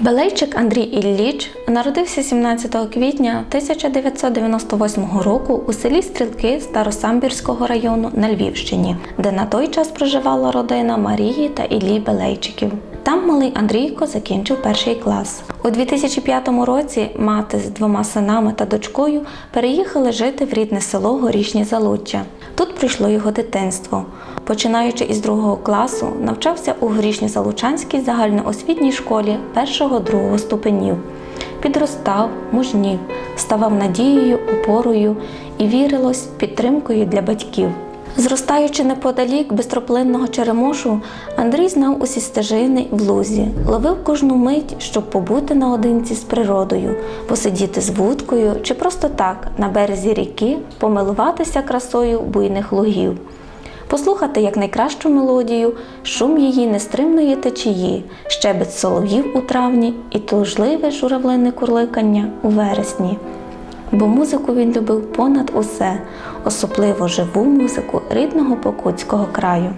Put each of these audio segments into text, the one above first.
Белейчик Андрій Ілліч народився 17 квітня 1998 року у селі Стрілки Старосамбірського району на Львівщині, де на той час проживала родина Марії та Іллі Белейчиків. Там малий Андрійко закінчив перший клас. У 2005 році мати з двома синами та дочкою переїхали жити в рідне село Горішнє Залуччя. Тут прийшло його дитинство. Починаючи із другого класу, навчався у Горішньо-Залучанській загальноосвітній школі першого-другого ступенів. Підростав, мужнів, ставав надією, опорою і вірилось підтримкою для батьків. Зростаючи неподалік бистроплинного черемошу, Андрій знав усі стежини в лузі, ловив кожну мить, щоб побути наодинці з природою, посидіти з вудкою чи просто так на березі ріки, помилуватися красою буйних лугів, послухати як найкращу мелодію, шум її нестримної течії, щебет солов'їв у травні і тужливе журавлине курликання у вересні бо музику він любив понад усе, особливо живу музику рідного Покутського краю.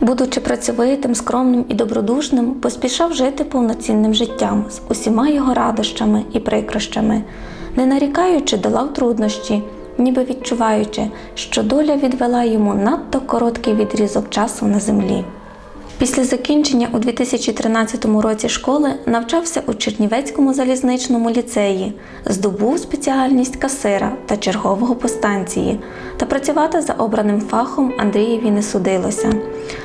Будучи працьовитим, скромним і добродушним, поспішав жити повноцінним життям з усіма його радощами і прикрощами, не нарікаючи, долав труднощі, ніби відчуваючи, що доля відвела йому надто короткий відрізок часу на землі. Після закінчення у 2013 році школи навчався у Чернівецькому залізничному ліцеї, здобув спеціальність касира та чергового по станції, та працювати за обраним фахом Андрієві не судилося.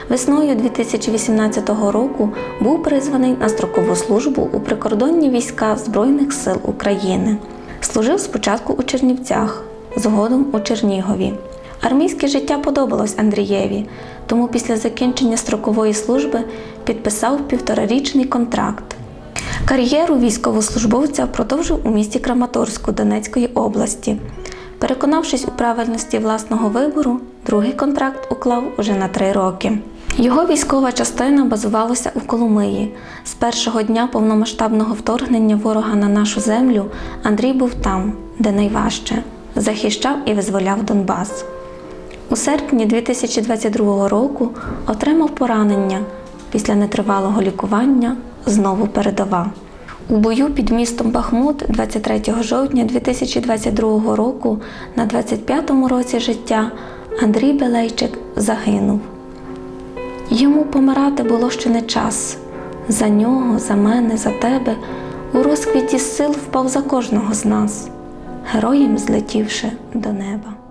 Весною 2018 року був призваний на строкову службу у прикордонні війська Збройних сил України. Служив спочатку у Чернівцях, згодом у Чернігові. Армійське життя подобалось Андрієві, тому після закінчення строкової служби підписав півторарічний контракт. Кар'єру військовослужбовця продовжив у місті Краматорську Донецької області. Переконавшись у правильності власного вибору, другий контракт уклав уже на три роки. Його військова частина базувалася у Коломиї. З першого дня повномасштабного вторгнення ворога на нашу землю Андрій був там, де найважче, захищав і визволяв Донбас. У серпні 2022 року отримав поранення. Після нетривалого лікування знову передова. У бою під містом Бахмут 23 жовтня 2022 року на 25-му році життя Андрій Белейчик загинув. Йому помирати було ще не час. За нього, за мене, за тебе у розквіті сил впав за кожного з нас, героєм злетівши до неба.